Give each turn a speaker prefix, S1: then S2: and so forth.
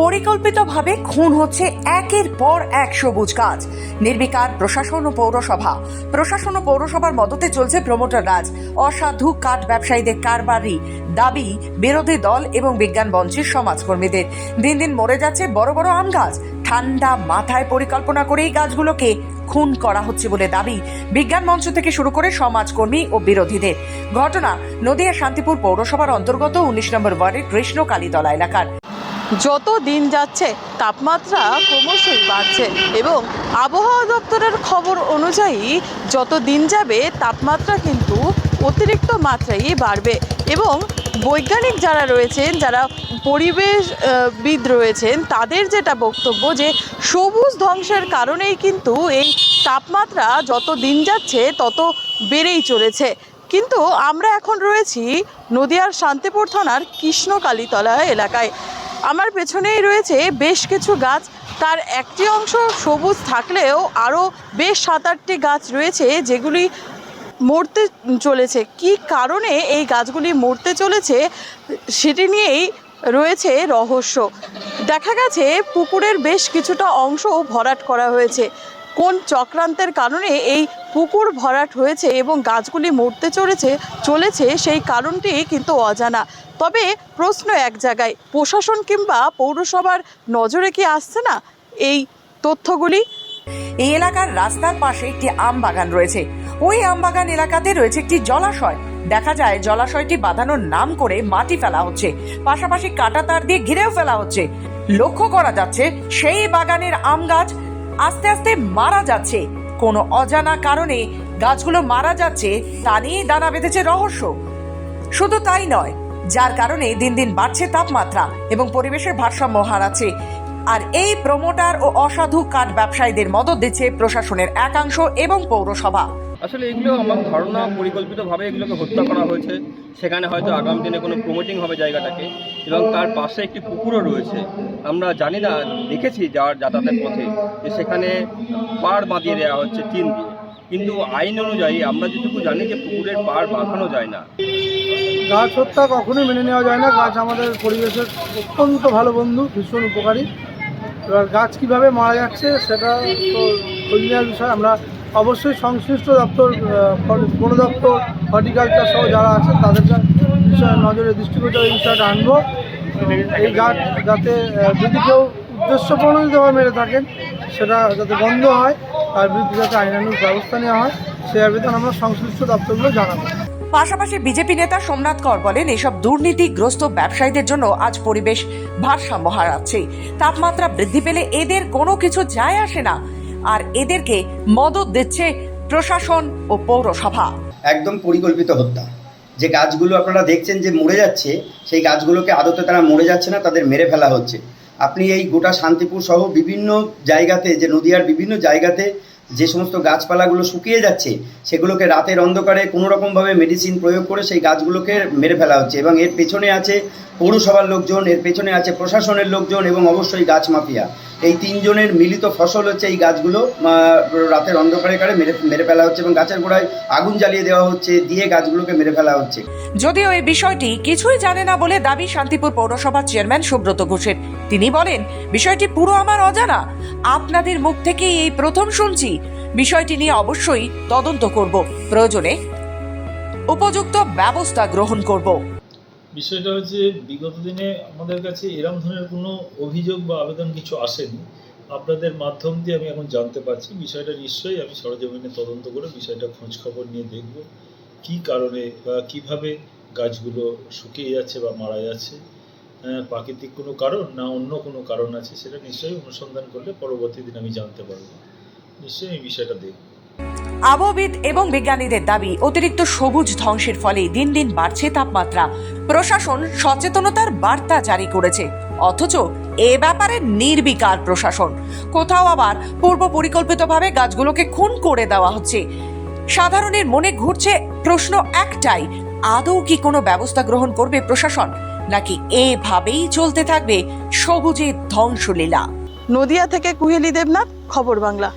S1: পরিকল্পিতভাবে খুন হচ্ছে একের পর এক সবুজ গাছ। নির্বিকার প্রশাসন ও পৌরসভা। প্রশাসন ও পৌরসভার মদতে চলছে প্রমোটার রাজ। অসাধু কাঠ ব্যবসায়ীদের কারবারি। দাবি, বিরোধী দল এবং বিজ্ঞান মঞ্চের সমাজকর্মীদের। দিন দিন মরে যাচ্ছে বড় বড় আম গাছ। ঠান্ডা মাথায় পরিকল্পনা করে এই গাছগুলোকে খুন করা হচ্ছে বলে দাবি বিজ্ঞান মঞ্চ থেকে শুরু করে সমাজকর্মী ও বিরোধীদের। ঘটনা নদিয়া শান্তিপুর পৌরসভার অন্তর্গত উনিশ নম্বর ওয়ার্ডের কৃষ্ণ কালীতলা এলাকার।
S2: যত দিন যাচ্ছে তাপমাত্রা ক্রমশই বাড়ছে এবং আবহাওয়া দপ্তরের খবর অনুযায়ী যত দিন যাবে তাপমাত্রা কিন্তু অতিরিক্ত মাত্রায় বাড়বে এবং বৈজ্ঞানিক যারা রয়েছেন যারা পরিবেশ আহ, বিদ রয়েছেন তাদের যেটা বক্তব্য যে সবুজ ধ্বংসের কারণেই কিন্তু এই তাপমাত্রা যত দিন যাচ্ছে তত বেড়েই চলেছে। কিন্তু আমরা এখন রয়েছি নদিয়ার শান্তিপুর থানার কৃষ্ণকালীতলা এলাকায়। আমার পেছনেই রয়েছে বেশ কিছু গাছ। তার একটি অংশ সবুজ থাকলেও আরও বেশ সাত আটটি গাছ রয়েছে যেগুলি মরতে চলেছে। কি কারণে এই গাছগুলি মরতে চলেছে সেটি নিয়েই রয়েছে রহস্য। দেখা গেছে পুকুরের বেশ কিছুটা অংশ ভরাট করা হয়েছে। কোন চক্রান্তের কারণে এই পুকুর ভরাট হয়েছে এবং গাছগুলি মরতে চলেছে চলেছে সেই কারণটি কিন্তু অজানা। তবে প্রশ্ন এক জায়গায়, প্রশাসন কিংবা পৌরসভার নজরে কি আসছে না এই তথ্যগুলি?
S1: এই এলাকার রাস্তার পাশে একটি আম বাগান রয়েছে। ওই আম বাগান এলাকাতে রয়েছে একটি জলাশয়। দেখা যায় জলাশয়টি বাঁধানোর নাম করে মাটি ফেলা হচ্ছে। পাশাপাশি কাটা তার দিয়ে ঘিরেও ফেলা হচ্ছে। লক্ষ্য করা যাচ্ছে, সেই বাগানের আম গাছ আস্তে আস্তে মারা যাচ্ছে। কোনো অজানা কারণে গাছগুলো মারা যাচ্ছে, তা নিয়ে দানা বেঁধেছে রহস্য। শুধু তাই নয় যার কারণে দিন দিন বাড়ছে তাপমাত্রা এবং পরিবেশের ভারসাম্য হারাচ্ছে। আর এই প্রমোটার ও অসাধু কাঠ ব্যবসায়ীদের মদত দিচ্ছে প্রশাসনের একাংশ এবং পৌরসভা।
S3: আসলে এগুলো আমার ধারণা পরিকল্পিতভাবে এগুলোকে হত্যা করা হয়েছে। সেখানে হয়তো আগামী দিনে কোনো প্রমোটিং হবে জায়গাটাকে এবং তার পাশে একটি পুকুরও রয়েছে। আমরা জানি না, দেখেছি যাওয়ার যাতায়াতের পথে যে সেখানে পাড় বাঁধিয়ে দেওয়া হচ্ছে টিন দিয়ে। কিন্তু আইন অনুযায়ী আমরা যেটুকু জানি যে পুকুরের পাড় বাঁধানো যায় না।
S4: গাছ হত্যা কখনোই মেনে নেওয়া যায় না। গাছ আমাদের পরিবেশের অত্যন্ত ভালো বন্ধু, ভীষণ উপকারী। এবার গাছ কীভাবে মারা যাচ্ছে সেটা তো খোঁজ বিষয়। আমরা অবশ্যই সংশ্লিষ্ট দপ্তর বন দপ্তর, হর্টিকালচার সহ যারা আছে তাদের বিষয়ে নজরে, দৃষ্টিগোচর এই বিষয়টা আনব। এই গাছ যাতে যদি কেউ উদ্দেশ্য প্রণোদিতভাবে মেরে থাকেন, সেটা যাতে বন্ধ হয়, তার বিরুদ্ধে যাতে আইনানুগ ব্যবস্থা নেওয়া হয়, সে আবেদন আমরা সংশ্লিষ্ট দপ্তরগুলো জানাব।
S1: পাশাপাশি বিজেপি নেতা সোমনাথ কর বলেন, এসব দুর্নীতিগ্রস্ত ব্যবসায়ীদের জন্য আজ পরিবেশ ভারসাম্য হারাচ্ছে। তাপমাত্রা বৃদ্ধি পেলে এদের কোনো কিছু যায় আসে না। আর এদেরকে মদত দিচ্ছে প্রশাসন ও পৌরসভা।
S5: একদম পরিকল্পিত হত্যা। যে গাছগুলো আপনারা দেখছেন যে মরে যাচ্ছে, সেই গাছগুলোকে আদতে তারা মরে যাচ্ছে না, তাদের মেরে ফেলা হচ্ছে। আপনি এই গোটা শান্তিপুর সহ বিভিন্ন জায়গাতে, যে নদিয়ার বিভিন্ন জায়গাতে যে সমস্ত গাছপালাগুলো শুকিয়ে যাচ্ছে, সেগুলোকে রাতের অন্ধকারে কোনো রকমভাবে মেডিসিন প্রয়োগ করে সেই গাছগুলোকে মেরে ফেলা হচ্ছে এবং এর পেছনে আছে পৌরসভার লোকজন, এর পেছনে আছে প্রশাসনের লোকজন এবং অবশ্যই গাছ মাফিয়া। এই তিনজনের মিলিত ফসল হচ্ছে এই গাছগুলো রাতের অন্ধকারে কারে মেরে মেরে ফেলা হচ্ছে এবং গাছের গোড়ায় আগুন জ্বালিয়ে দেওয়া হচ্ছে, দিয়ে গাছগুলোকে মেরে ফেলা হচ্ছে।
S1: যদিও এই বিষয়টি কিছুই জানে না বলে দাবি শান্তিপুর পৌরসভার চেয়ারম্যান সুব্রত ঘোষের। তিনি বলেন, বিষয়টি পুরো আমার অজানা। আপনাদের মুখ থেকেই এই প্রথম শুনছি। বিষয়টি নিয়ে অবশ্যই তদন্ত করব। প্রয়োজনে উপযুক্ত ব্যবস্থা গ্রহণ করব।
S6: বিষয়টা হচ্ছে, বিগত দিনে আমাদের কাছে এরম ধরনের কোনো অভিযোগ বা আবেদন কিছু আসেনি। আপনাদের মাধ্যম দিয়ে আমি এখন জানতে পারছি। বিষয়টা নিশ্চয়ই আমি সরজমিনে তদন্ত করে বিষয়টা খোঁজ খবর নিয়ে দেখব। কী কারণে বা কীভাবে গাছগুলো শুকিয়ে যাচ্ছে বা মারা যাচ্ছে? প্রাকৃতিক কোনো কারণ না অন্য কোনো কারণ আছে সেটা নিশ্চয়ই অনুসন্ধান করলে পরবর্তী দিন আমি জানতে পারব। নিশ্চয়ই এই বিষয়টা দেখব।
S1: আবহবিদ এবং বিজ্ঞানীদের দাবি, অতিরিক্ত সবুজ ধ্বংসের ফলে দিন দিন বাড়ছে তাপমাত্রা। প্রশাসন সচেতনতার বার্তা জারি করেছে। অথচ এ ব্যাপারে নির্বিকার প্রশাসন। কোথাও আবার পূর্ব পরিকল্পিতভাবে গাছগুলোকে খুন করে দেওয়া হচ্ছে। সাধারণের মনে ঘুরছে প্রশ্ন একটাই, আদৌ কি কোনো ব্যবস্থা গ্রহণ করবে প্রশাসন? নাকি এভাবেই চলতে থাকবে সবুজের ধ্বংসলীলা?
S2: নদিয়া থেকে কুহেলি দেবনাথ খবর বাংলা।